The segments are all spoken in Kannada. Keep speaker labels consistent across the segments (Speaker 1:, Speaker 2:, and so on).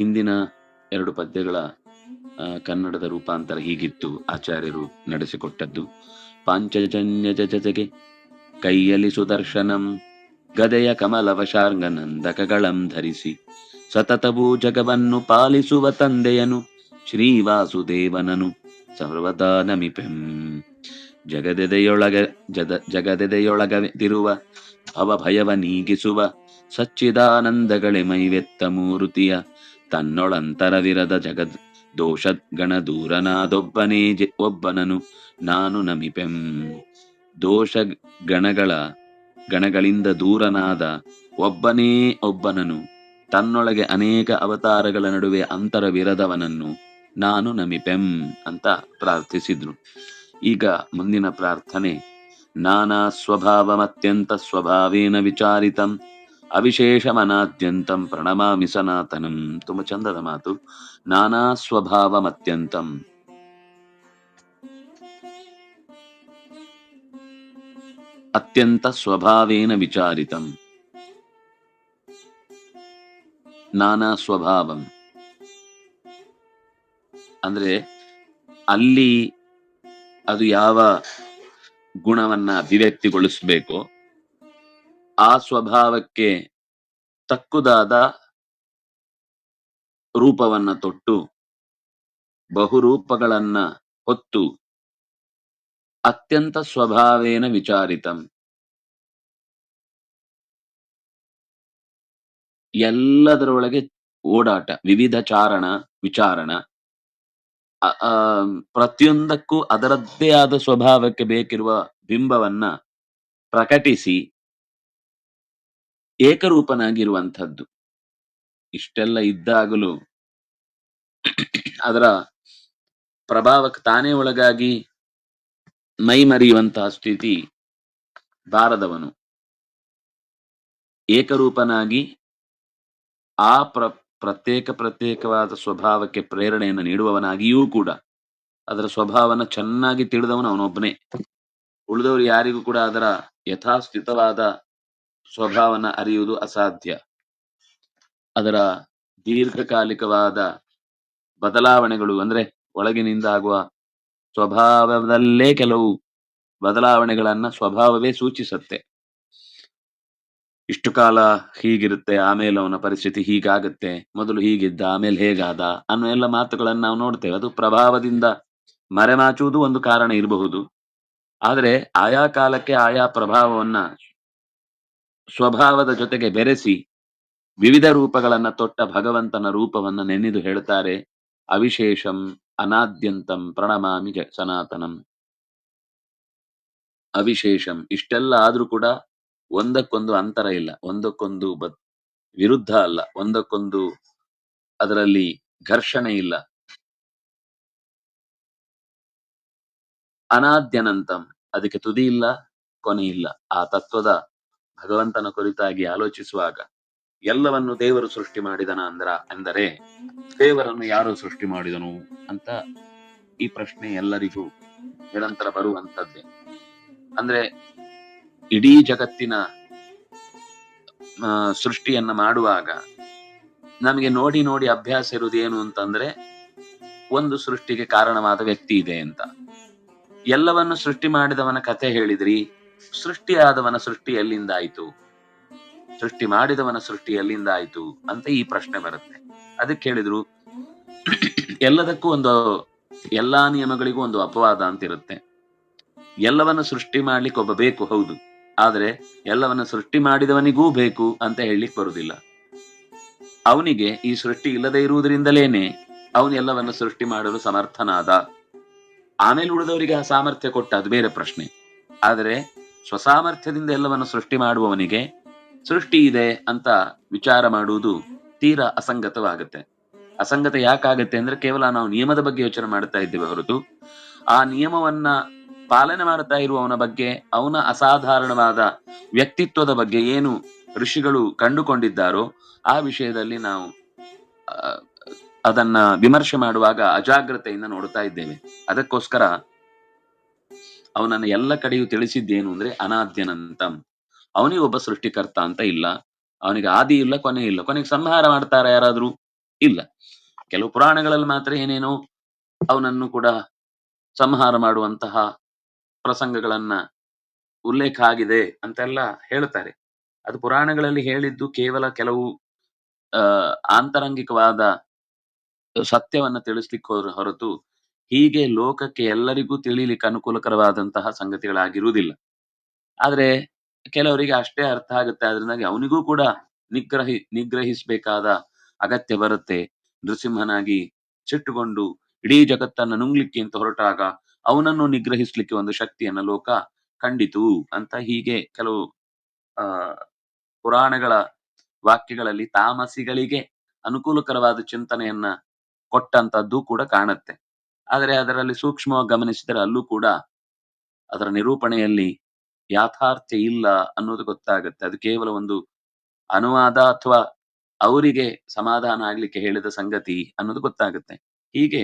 Speaker 1: ಹಿಂದಿನ ಎರಡು ಪದ್ಯಗಳ ಕನ್ನಡದ ರೂಪಾಂತರ ಹೀಗಿತ್ತು ಆಚಾರ್ಯರು ನಡೆಸಿಕೊಟ್ಟದ್ದು. ಪಾಂಚಜನ್ಯ ಜತೆಗೆ ಕೈಯಲ್ಲಿ ಸುದರ್ಶನಂ, ಗದೆಯ ಕಮಲವಶಾರ್ಗನಂದಕಗಳಂ ಧರಿಸಿ ಸತತವೂ ಜಗವನ್ನು ಪಾಲಿಸುವ ತಂದೆಯನು ಶ್ರೀವಾಸುದೇವನನು. ಸರ್ವದಾ ನಮಿಪೆಂ ಜಗದೆದೆಯೊಳಗ, ಜದ, ಜಗದೆದೆಯೊಳಗದಿರುವ ಅವಭಯವ ನೀಗಿಸುವ ಸಚ್ಚಿದಾನಂದಗಳೆ ಮೈವೆತ್ತ ಮೂರುತಿಯ ತನ್ನೊಳಂತರವಿರದ ಜಗದ್ ದೋಷ ಗಣ ದೂರನಾದೊಬ್ಬನೇ ಒಬ್ಬನನು ನಾನು ನಮಿಪೆಂ. ದೋಷ ಗಣಗಳ ಗಣಗಳಿಂದ ದೂರನಾದ ಒಬ್ಬನೇ ಒಬ್ಬನನು. ತನ್ನೊಳಗೆ ಅನೇಕ ಅವತಾರಗಳ ನಡುವೆ ಅಂತರವಿರದವನನ್ನು ನಾನು ನಮಿಪೆಂ ಅಂತ ಪ್ರಾರ್ಥಿಸಿದ್ರು. ಈಗ ಮುಂದಿನ ಪ್ರಾರ್ಥನೆ. ನಾನಾ ಸ್ವಭಾವಮತ್ಯಂತ ಸ್ವಭಾವೇನ ವಿಚಾರಿತಂ ಅವಿಶೇಷಮನಾದ್ಯಂತಂ ಪ್ರಣಮಾಮಿ ಸನಾತನಂ. ತುಂಬ ಚಂದದ ಮಾತು. ನಾನಾ ಸ್ವಭಾವಮತ್ಯಂತಂ. ಅತ್ಯಂತ ಸ್ವಭಾವೇನ ವಿಚಾರಿತಂ. ನಾನಾ ಸ್ವಭಾವಂ. ಅಂದ್ರೆ ಅಲ್ಲಿ ಅದು ಯಾವ ಗುಣವನ್ನ ಅಭಿವ್ಯಕ್ತಿಗೊಳಿಸಬೇಕು ಆ ಸ್ವಭಾವಕ್ಕೆ ತಕ್ಕುದಾದ ರೂಪವನ್ನ ತೊಟ್ಟು ಬಹುರೂಪಗಳನ್ನ ಹೊತ್ತು ಅತ್ಯಂತ ಸ್ವಭಾವೇನ ವಿಚಾರಿತಂ. ಎಲ್ಲದರೊಳಗೆ ಓಡಾಟ, ವಿವಿಧ ಚಾರಣ, ವಿಚಾರಣ ಪ್ರತಿಯೊಂದಕ್ಕೂ ಅದರದ್ದೇ ಆದ ಸ್ವಭಾವಕ್ಕೆ ಬೇಕಿರುವ ಬಿಂಬವನ್ನ ಪ್ರಕಟಿಸಿ ಏಕರೂಪನಾಗಿರುವಂಥದ್ದು. ಇಷ್ಟೆಲ್ಲ ಇದ್ದಾಗಲೂ ಅದರ ಪ್ರಭಾವಕ್ಕೆ ತಾನೇ ಒಳಗಾಗಿ ಮೈ ಮರೆಯುವಂತಹ ಸ್ಥಿತಿ ಬಾರದವನು. ಏಕರೂಪನಾಗಿ ಆ ಪ್ರ, ಪ್ರತ್ಯೇಕ ಪ್ರತ್ಯೇಕವಾದ ಸ್ವಭಾವಕ್ಕೆ ಪ್ರೇರಣೆಯನ್ನು ನೀಡುವವನಾಗಿಯೂ ಕೂಡ ಅದರ ಸ್ವಭಾವನ ಚೆನ್ನಾಗಿ ತಿಳಿದವನು ಅವನೊಬ್ಬನೇ. ಉಳಿದವರು ಯಾರಿಗೂ ಕೂಡ ಅದರ ಯಥಾಸ್ಥಿತವಾದ ಸ್ವಭಾವನ ಅರಿಯುವುದು ಅಸಾಧ್ಯ. ಅದರ ದೀರ್ಘಕಾಲಿಕವಾದ ಬದಲಾವಣೆಗಳು ಅಂದ್ರೆ ಒಳಗಿನಿಂದ ಆಗುವ ಸ್ವಭಾವದಲ್ಲೇ ಕೆಲವು ಬದಲಾವಣೆಗಳನ್ನ ಸ್ವಭಾವವೇ ಸೂಚಿಸುತ್ತೆ. ಇಷ್ಟು ಕಾಲ ಹೀಗಿರುತ್ತೆ, ಆಮೇಲೆ ಅವನ ಪರಿಸ್ಥಿತಿ ಹೀಗಾಗುತ್ತೆ, ಮೊದಲು ಹೀಗಿದ್ದ, ಆಮೇಲೆ ಹೇಗಾದ ಅನ್ನೋ ಎಲ್ಲ ಮಾತುಗಳನ್ನ ನಾವು ನೋಡ್ತೇವೆ. ಅದು ಪ್ರಭಾವದಿಂದ ಮರೆಮಾಚುವುದು ಒಂದು ಕಾರಣ ಇರಬಹುದು. ಆದರೆ ಆಯಾ ಕಾಲಕ್ಕೆ ಆಯಾ ಪ್ರಭಾವವನ್ನ ಸ್ವಭಾವದ ಜೊತೆಗೆ ಬೆರೆಸಿ ವಿವಿಧ ರೂಪಗಳನ್ನ ತೊಟ್ಟ ಭಗವಂತನ ರೂಪವನ್ನ ನೆನೆದು ಹೇಳ್ತಾರೆ, ಅವಿಶೇಷಂ ಅನಾದ್ಯಂತಂ ಪ್ರಣಮಾಮಿ ಸನಾತನಂ. ಅವಿಶೇಷಂ, ಇಷ್ಟೆಲ್ಲ ಆದ್ರೂ ಕೂಡ ಒಂದಕ್ಕೊಂದು ಅಂತರ ಇಲ್ಲ, ಒಂದಕ್ಕೊಂದು ವಿರುದ್ಧ ಅಲ್ಲ, ಒಂದಕ್ಕೊಂದು ಅದರಲ್ಲಿ ಘರ್ಷಣೆ ಇಲ್ಲ. ಅನಾದ್ಯನಂತಂ, ಅದಕ್ಕೆ ತುದಿ ಇಲ್ಲ, ಕೊನೆ ಇಲ್ಲ, ಆ ತತ್ವದ ಭಗವಂತನ ಕುರಿತಾಗಿ ಆಲೋಚಿಸುವಾಗ ಎಲ್ಲವನ್ನು ದೇವರು ಸೃಷ್ಟಿ ಮಾಡಿದನ ಅಂದ್ರ, ಅಂದರೆ ದೇವರನ್ನು ಯಾರು ಸೃಷ್ಟಿ ಮಾಡಿದನು ಅಂತ ಈ ಪ್ರಶ್ನೆ ಎಲ್ಲರಿಗೂ ನಿರಂತರ ಬರುವಂತದ್ದೇ ಅಂದ್ರೆ ಇಡೀ ಜಗತ್ತಿನ ಸೃಷ್ಟಿಯನ್ನ ಮಾಡುವಾಗ ನಮಗೆ ನೋಡಿ ನೋಡಿ ಅಭ್ಯಾಸ ಇರುವುದೇನು ಅಂತಂದ್ರೆ ಒಂದು ಸೃಷ್ಟಿಗೆ ಕಾರಣವಾದ ವ್ಯಕ್ತಿ ಇದೆ ಅಂತ. ಎಲ್ಲವನ್ನು ಸೃಷ್ಟಿ ಮಾಡಿದವನ ಕಥೆ ಹೇಳಿದ್ರಿ ಸೃಷ್ಟಿಯಾದವನ ಸೃಷ್ಟಿ ಎಲ್ಲಿಂದ ಆಯ್ತು ಸೃಷ್ಟಿ ಮಾಡಿದವನ ಸೃಷ್ಟಿ ಎಲ್ಲಿಂದ ಆಯ್ತು ಅಂತ ಈ ಪ್ರಶ್ನೆ ಬರುತ್ತೆ. ಅದಕ್ಕೆ ಹೇಳಿದ್ರು, ಎಲ್ಲದಕ್ಕೂ ಒಂದು, ಎಲ್ಲಾ ನಿಯಮಗಳಿಗೂ ಒಂದು ಅಪವಾದ ಅಂತ ಇರುತ್ತೆ ಎಲ್ಲವನ್ನ ಸೃಷ್ಟಿ ಮಾಡ್ಲಿಕ್ಕೆ ಒಬ್ಬ ಬೇಕು, ಹೌದು. ಆದ್ರೆ ಎಲ್ಲವನ್ನ ಸೃಷ್ಟಿ ಮಾಡಿದವನಿಗೂ ಬೇಕು ಅಂತ ಹೇಳಲಿಕ್ಕೆ ಬರುದಿಲ್ಲ. ಅವನಿಗೆ ಈ ಸೃಷ್ಟಿ ಇಲ್ಲದೆ ಇರುವುದರಿಂದಲೇನೆ ಅವನು ಎಲ್ಲವನ್ನ ಸೃಷ್ಟಿ ಮಾಡಲು ಸಮರ್ಥನಾದ. ಆಮೇಲೆ ಉಳಿದವರಿಗೆ ಆ ಸಾಮರ್ಥ್ಯ ಕೊಟ್ಟ, ಅದು ಬೇರೆ ಪ್ರಶ್ನೆ. ಆದರೆ ಸ್ವಸಾಮರ್ಥ್ಯದಿಂದ ಎಲ್ಲವನ್ನು ಸೃಷ್ಟಿ ಮಾಡುವವನಿಗೆ ಸೃಷ್ಟಿ ಇದೆ ಅಂತ ವಿಚಾರ ಮಾಡುವುದು ತೀರಾ ಅಸಂಗತವಾಗುತ್ತೆ. ಅಸಂಗತ ಯಾಕಾಗತ್ತೆ ಅಂದ್ರೆ ಕೇವಲ ನಾವು ನಿಯಮದ ಬಗ್ಗೆ ಯೋಚನೆ ಮಾಡ್ತಾ ಇದ್ದೇವೆ ಹೊರತು, ಆ ನಿಯಮವನ್ನ ಪಾಲನೆ ಮಾಡ್ತಾ ಇರುವವನ ಬಗ್ಗೆ, ಅವನ ಅಸಾಧಾರಣವಾದ ವ್ಯಕ್ತಿತ್ವದ ಬಗ್ಗೆ ಏನು ಋಷಿಗಳು ಕಂಡುಕೊಂಡಿದ್ದಾರೋ ಆ ವಿಷಯದಲ್ಲಿ ನಾವು ಅದನ್ನ ವಿಮರ್ಶೆ ಮಾಡುವಾಗ ಅಜಾಗ್ರತೆಯಿಂದ ನೋಡ್ತಾ ಇದ್ದೇವೆ. ಅದಕ್ಕೋಸ್ಕರ ಅವನನ್ನ ಎಲ್ಲ ಕಡೆಯೂ ತಿಳಿಸಿದ್ದೇನು ಅಂದ್ರೆ ಅನಾದ್ಯನಂತ. ಅವನಿಗೆ ಒಬ್ಬ ಸೃಷ್ಟಿಕರ್ತ ಅಂತ ಇಲ್ಲ. ಅವನಿಗೆ ಆದಿ ಇಲ್ಲ, ಕೊನೆ ಇಲ್ಲ. ಕೊನೆಗೆ ಸಂಹಾರ ಮಾಡ್ತಾರ ಯಾರಾದ್ರೂ? ಇಲ್ಲ. ಕೆಲವು ಪುರಾಣಗಳಲ್ಲಿ ಮಾತ್ರ ಏನೇನೋ ಅವನನ್ನು ಕೂಡ ಸಂಹಾರ ಮಾಡುವಂತಹ ಪ್ರಸಂಗಗಳನ್ನ ಉಲ್ಲೇಖ ಆಗಿದೆ ಅಂತೆಲ್ಲ ಹೇಳ್ತಾರೆ. ಅದು ಪುರಾಣಗಳಲ್ಲಿ ಹೇಳಿದ್ದು ಕೇವಲ ಕೆಲವು ಅಹ್ ಆಂತರಂಗಿಕವಾದ ಸತ್ಯವನ್ನ ತಿಳಿಸ್ಲಿಕ್ಕೆ ಹೊರ- ಹೊರತು ಹೀಗೆ ಲೋಕಕ್ಕೆ ಎಲ್ಲರಿಗೂ ತಿಳಿಲಿಕ್ಕೆ ಅನುಕೂಲಕರವಾದಂತಹ ಸಂಗತಿಗಳಾಗಿರುವುದಿಲ್ಲ. ಆದ್ರೆ ಕೆಲವರಿಗೆ ಅಷ್ಟೇ ಅರ್ಥ ಆಗುತ್ತೆ. ಅದರಿಂದಾಗಿ ಅವನಿಗೂ ಕೂಡ ನಿಗ್ರಹಿ, ನಿಗ್ರಹಿಸಬೇಕಾದ ಅಗತ್ಯ ಬರುತ್ತೆ. ನೃಸಿಂಹನಾಗಿ ಸಿಟ್ಟುಕೊಂಡು ಇಡೀ ಜಗತ್ತನ್ನ ನುಂಗ್ಲಿಕ್ಕೆ ಅಂತ ಹೊರಟಾಗ ಅವನನ್ನು ನಿಗ್ರಹಿಸ್ಲಿಕ್ಕೆ ಒಂದು ಶಕ್ತಿಯನ್ನ ಲೋಕ ಕಂಡಿತು ಅಂತ ಹೀಗೆ ಕೆಲವು, ಆ, ಪುರಾಣಗಳ ವಾಕ್ಯಗಳಲ್ಲಿ ತಾಮಸಿಗಳಿಗೆ ಅನುಕೂಲಕರವಾದ ಚಿಂತನೆಯನ್ನ ಕೊಟ್ಟಂತದ್ದು ಕೂಡ ಕಾಣುತ್ತೆ. ಆದರೆ ಅದರಲ್ಲಿ ಸೂಕ್ಷ್ಮವಾಗಿ ಗಮನಿಸಿದರೆ ಅಲ್ಲೂ ಕೂಡ ಅದರ ನಿರೂಪಣೆಯಲ್ಲಿ ಯಾಥಾರ್ಥ ಇಲ್ಲ ಅನ್ನೋದು ಗೊತ್ತಾಗುತ್ತೆ. ಅದು ಕೇವಲ ಒಂದು ಅನುವಾದ ಅಥವಾ ಅವರಿಗೆ ಸಮಾಧಾನ ಆಗ್ಲಿಕ್ಕೆ ಹೇಳಿದ ಸಂಗತಿ ಅನ್ನೋದು ಗೊತ್ತಾಗುತ್ತೆ. ಹೀಗೆ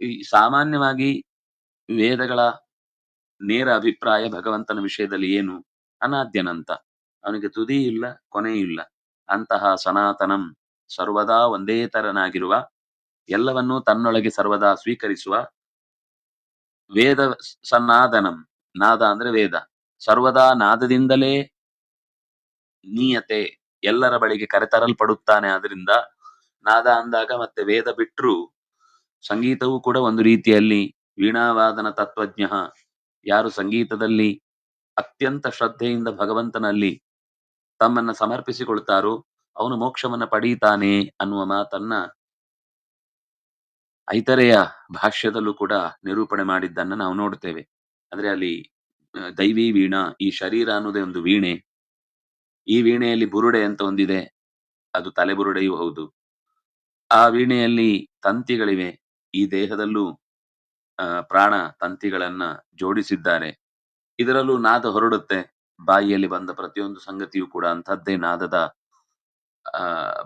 Speaker 1: ಈ ಸಾಮಾನ್ಯವಾಗಿ ವೇದಗಳ ನೇರ ಅಭಿಪ್ರಾಯ ಭಗವಂತನ ವಿಷಯದಲ್ಲಿ ಏನು? ಅನಾದ್ಯನಂತ. ಅವನಿಗೆ ತುದಿ ಇಲ್ಲ ಕೊನೆಯಿಲ್ಲ ಅಂತಹ ಸನಾತನಂ ಸರ್ವದಾ ಒಂದೇ ತರನಾಗಿರುವ ಎಲ್ಲವನ್ನೂ ತನ್ನೊಳಗೆ ಸರ್ವದಾ ಸ್ವೀಕರಿಸುವ ವೇದ ಸನಾದನಂ ನಾದ ಅಂದ್ರೆ ವೇದ. ಸರ್ವದಾ ನಾದದಿಂದಲೇ ನೀಯತೆ ಎಲ್ಲರ ಬಳಿಗೆ ಕರೆತರಲ್ಪಡುತ್ತಾನೆ. ಆದ್ರಿಂದ ನಾದ ಅಂದಾಗ ಮತ್ತೆ ವೇದ ಬಿಟ್ರು ಸಂಗೀತವೂ ಕೂಡ ಒಂದು ರೀತಿಯಲ್ಲಿ ವೀಣಾವಾದನ ತತ್ವಜ್ಞ. ಯಾರು ಸಂಗೀತದಲ್ಲಿ ಅತ್ಯಂತ ಶ್ರದ್ಧೆಯಿಂದ ಭಗವಂತನಲ್ಲಿ ತಮ್ಮನ್ನ ಸಮರ್ಪಿಸಿಕೊಳ್ತಾರೋ ಅವನು ಮೋಕ್ಷವನ್ನ ಪಡೀತಾನೆ ಅನ್ನುವ ಮಾತನ್ನ ಐತರೆಯ ಭಾಷ್ಯದಲ್ಲೂ ಕೂಡ ನಿರೂಪಣೆ ಮಾಡಿದ್ದನ್ನ ನಾವು ನೋಡ್ತೇವೆ. ಅಂದ್ರೆ ಅಲ್ಲಿ ದೈವಿ ವೀಣ, ಈ ಶರೀರ ಅನ್ನೋದೇ ಒಂದು ವೀಣೆ. ಈ ವೀಣೆಯಲ್ಲಿ ಬುರುಡೆ ಅಂತ ಒಂದಿದೆ. ಅದು ತಲೆಬುರುಡೆಯೂ ಹೌದು. ಆ ವೀಣೆಯಲ್ಲಿ ತಂತಿಗಳಿವೆ. ಈ ದೇಹದಲ್ಲೂ ಪ್ರಾಣ ತಂತಿಗಳನ್ನ ಜೋಡಿಸಿದ್ದಾರೆ. ಇದರಲ್ಲೂ ನಾದ ಹೊರಡುತ್ತೆ. ಬಾಯಿಯಲ್ಲಿ ಬಂದ ಪ್ರತಿಯೊಂದು ಸಂಗತಿಯೂ ಕೂಡ ಅಂಥದ್ದೇ ನಾದದ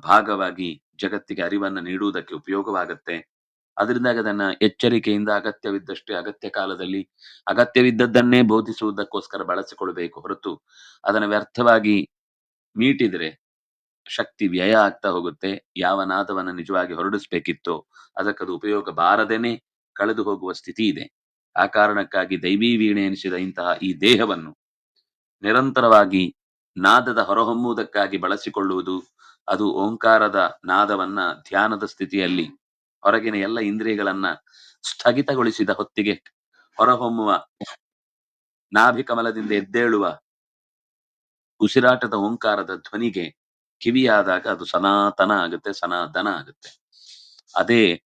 Speaker 1: ಭಾಗವಾಗಿ ಜಗತ್ತಿಗೆ ಅರಿವನ್ನ ನೀಡುವುದಕ್ಕೆ ಉಪಯೋಗವಾಗತ್ತೆ. ಅದರಿಂದಾಗಿ ಅದನ್ನ ಎಚ್ಚರಿಕೆಯಿಂದ ಅಗತ್ಯವಿದ್ದಷ್ಟೇ ಅಗತ್ಯ ಕಾಲದಲ್ಲಿ ಅಗತ್ಯವಿದ್ದದ್ದನ್ನೇ ಬೋಧಿಸುವುದಕ್ಕೋಸ್ಕರ ಬಳಸಿಕೊಳ್ಬೇಕು ಹೊರತು ಅದನ್ನ ವ್ಯರ್ಥವಾಗಿ ಮೀಟಿದ್ರೆ ಶಕ್ತಿ ವ್ಯಯ ಆಗ್ತಾ ಹೋಗುತ್ತೆ. ಯಾವ ನಾದವನ್ನ ನಿಜವಾಗಿ ಹೊರಡಿಸ್ಬೇಕಿತ್ತೋ ಅದಕ್ಕದು ಉಪಯೋಗ ಬಾರದೇನೆ ಕಳೆದು ಹೋಗುವ ಸ್ಥಿತಿ ಇದೆ. ಆ ಕಾರಣಕ್ಕಾಗಿ ದೈವೀ ವೀಣೆ ಎನಿಸಿದ ಇಂತಹ ಈ ದೇಹವನ್ನು ನಿರಂತರವಾಗಿ ನಾದದ ಹೊರಹೊಮ್ಮುವುದಕ್ಕಾಗಿ ಬಳಸಿಕೊಳ್ಳುವುದು ಅದು ಓಂಕಾರದ ನಾದವನ್ನ ಧ್ಯಾನದ ಸ್ಥಿತಿಯಲ್ಲಿ ಹೊರಗಿನ ಎಲ್ಲ ಇಂದ್ರಿಯಗಳನ್ನ ಸ್ಥಗಿತಗೊಳಿಸಿದ ಹೊತ್ತಿಗೆ ಹೊರಹೊಮ್ಮುವ ನಾಭಿಕಮಲದಿಂದ ಎದ್ದೇಳುವ ಉಸಿರಾಟದ ಓಂಕಾರದ ಧ್ವನಿಗೆ ಕಿವಿಯಾದಾಗ ಅದು ಸನಾತನ ಆಗುತ್ತೆ ಸನಾತನ ಆಗುತ್ತೆ. ಅದೇ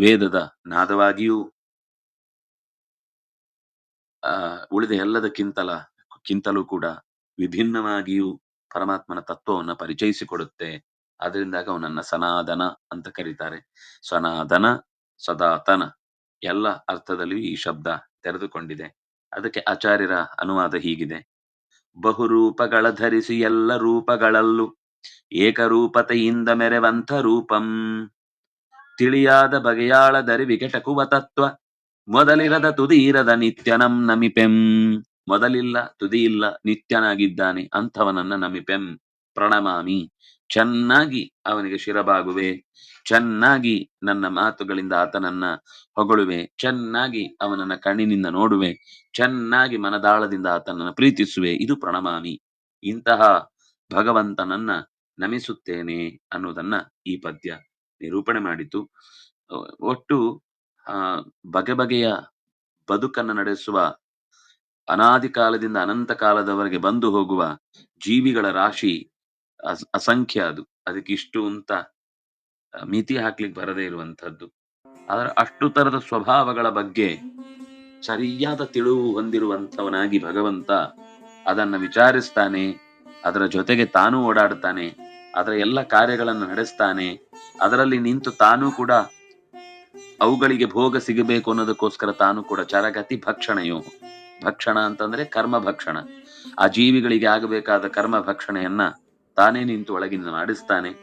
Speaker 1: ವೇದದ ನಾದವಾಗಿಯೂ, ಆ, ಉಳಿದ ಎಲ್ಲದಕ್ಕಿಂತಲ, ಕಿಂತಲೂ ಕೂಡ ವಿಭಿನ್ನವಾಗಿಯೂ ಪರಮಾತ್ಮನ ತತ್ವವನ್ನ ಪರಿಚಯಿಸಿಕೊಡುತ್ತೆ. ಅದರಿಂದಾಗ ಅವನನ್ನ ಸನಾತನ ಅಂತ ಕರೀತಾರೆ. ಸನಾತನ, ಸದಾತನ ಎಲ್ಲ ಅರ್ಥದಲ್ಲಿಯೂ ಈ ಶಬ್ದ ತೆರೆದುಕೊಂಡಿದೆ. ಅದಕ್ಕೆ ಆಚಾರ್ಯರ ಅನುವಾದ ಹೀಗಿದೆ. ಬಹುರೂಪಗಳ ಧರಿಸಿ ಎಲ್ಲ ರೂಪಗಳಲ್ಲೂ ಏಕರೂಪತೆಯಿಂದ ಮೆರೆವಂಥ ರೂಪಂ. ತಿಳಿಯಾದ ಬಗೆಯಾಳ ದರಿ ವಿಕಟಕುವ ತತ್ವ. ಮೊದಲಿರದ ತುದಿಯಿರದ ನಿತ್ಯನಂ ನಮಿಪೆಂ. ಮೊದಲಿಲ್ಲ ತುದಿಯಿಲ್ಲ ನಿತ್ಯನಾಗಿದ್ದಾನೆ ಅಂಥವನನ್ನ ನಮಿಪೆಂ. ಪ್ರಣಮಾಮಿ. ಚೆನ್ನಾಗಿ ಅವನಿಗೆ ಶಿರಬಾಗುವೆ, ಚೆನ್ನಾಗಿ ನನ್ನ ಮಾತುಗಳಿಂದ ಆತನನ್ನ ಹೊಗಳುವೆ, ಚೆನ್ನಾಗಿ ಅವನನ್ನ ಕಣ್ಣಿನಿಂದ ನೋಡುವೆ, ಚೆನ್ನಾಗಿ ಮನದಾಳದಿಂದ ಆತನನ್ನ ಪ್ರೀತಿಸುವೆ, ಇದು ಪ್ರಣಮಾಮಿ. ಇಂತಹ ಭಗವಂತನನ್ನ ನಮಿಸುತ್ತೇನೆ ಅನ್ನೋದನ್ನ ಈ ಪದ್ಯ ನಿರೂಪಣೆ ಮಾಡಿತು. ಒಟ್ಟು, ಆ, ಬಗೆ ಬಗೆಯ ಬದುಕನ್ನ ನಡೆಸುವ ಅನಾದಿ ಕಾಲದಿಂದ ಅನಂತ ಕಾಲದವರೆಗೆ ಬಂದು ಹೋಗುವ ಜೀವಿಗಳ ರಾಶಿ ಅಸ್- ಅಸಂಖ್ಯ ಅದು. ಅದಕ್ಕೆ ಇಷ್ಟು ಅಂತ ಮಿತಿ ಹಾಕ್ಲಿಕ್ಕೆ ಬರದೇ ಇರುವಂತಹದ್ದು ಆದ್ರೆ ಅಷ್ಟು ತರದ ಸ್ವಭಾವಗಳ ಬಗ್ಗೆ ಸರಿಯಾದ ತಿಳುವು ಹೊಂದಿರುವಂಥವನಾಗಿ ಭಗವಂತ ಅದನ್ನ ವಿಚಾರಿಸ್ತಾನೆ, ಅದರ ಜೊತೆಗೆ ತಾನೂ ಓಡಾಡ್ತಾನೆ, ಅದರ ಎಲ್ಲ ಕಾರ್ಯಗಳನ್ನು ನಡೆಸ್ತಾನೆ, ಅದರಲ್ಲಿ ನಿಂತು ತಾನೂ ಕೂಡ ಅವುಗಳಿಗೆ ಭೋಗ ಸಿಗಬೇಕು ಅನ್ನೋದಕ್ಕೋಸ್ಕರ ತಾನು ಕೂಡ ಚರಗತಿ ಭಕ್ಷಣೆಯೋ. ಭಕ್ಷಣ ಅಂತಂದ್ರೆ ಕರ್ಮ ಭಕ್ಷಣ. ಆ ಜೀವಿಗಳಿಗೆ ಆಗಬೇಕಾದ ಕರ್ಮ ಭಕ್ಷಣೆಯನ್ನ ತಾನೇ ನಿಂತು ಒಳಗಿಂದ ನಾಡಿಸ್ತಾನೆ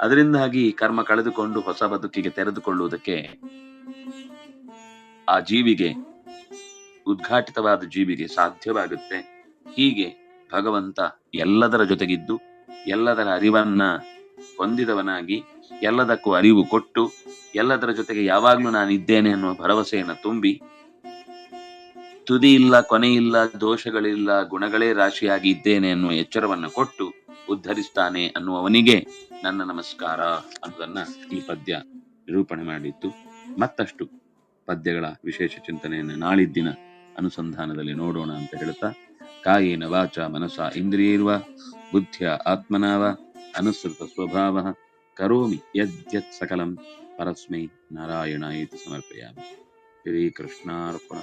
Speaker 1: ಅದರಿಂದಾಗಿ ಕರ್ಮ ಕಳೆದುಕೊಂಡು ಹೊಸ ಬದುಕಿಗೆ ತೆರೆದುಕೊಳ್ಳುವುದಕ್ಕೆ ಆ ಜೀವಿಗೆ, ಉದ್ಘಾಟಿತವಾದ ಜೀವಿಗೆ ಸಾಧ್ಯವಾಗುತ್ತೆ. ಹೀಗೆ ಭಗವಂತ ಎಲ್ಲದರ ಜೊತೆಗಿದ್ದು, ಎಲ್ಲದರ ಅರಿವನ್ನ ಹೊಂದಿದವನಾಗಿ, ಎಲ್ಲದಕ್ಕೂ ಅರಿವು ಕೊಟ್ಟು, ಎಲ್ಲದರ ಜೊತೆಗೆ ಯಾವಾಗ್ಲೂ ನಾನು ಇದ್ದೇನೆ ಅನ್ನುವ ಭರವಸೆಯನ್ನು ತುಂಬಿ ತುದಿ ಇಲ್ಲ ಕೊನೆಯಿಲ್ಲ, ದೋಷಗಳಿಲ್ಲ, ಗುಣಗಳೇ ರಾಶಿಯಾಗಿ ಇದ್ದೇನೆ ಅನ್ನುವ ಎಚ್ಚರವನ್ನು ಕೊಟ್ಟು ಉದ್ಧರಿಸ್ತಾನೆ ಅನ್ನುವವನಿಗೆ ನನ್ನ ನಮಸ್ಕಾರ ಅನ್ನೋದನ್ನ ಈ ಪದ್ಯ ನಿರೂಪಣೆ ಮಾಡಿತ್ತು. ಮತ್ತಷ್ಟು ಪದ್ಯಗಳ ವಿಶೇಷ ಚಿಂತನೆಯನ್ನು ನಾಳಿದ್ದಿನ ಅನುಸಂಧಾನದಲ್ಲಿ ನೋಡೋಣ ಅಂತ ಹೇಳ್ತಾ, ಕಾಯೇನ ವಾಚ ಮನಸ ಇಂದ್ರಿಯರ್ವ, ಬುದ್ಧಿಯ ಆತ್ಮನಾವ, ಅನುಸೃತ ಸ್ವಭಾವ, ಕರೋಮಿ ಯದ್ಯತ್ ಸಕಲಂ, ಪರಸ್ಮೈ ನಾರಾಯಣ ಇತಿ ಸಮರ್ಪಯಾಮಿ ಶ್ರೀಕೃಷ್ಣಾರ್ಪಣ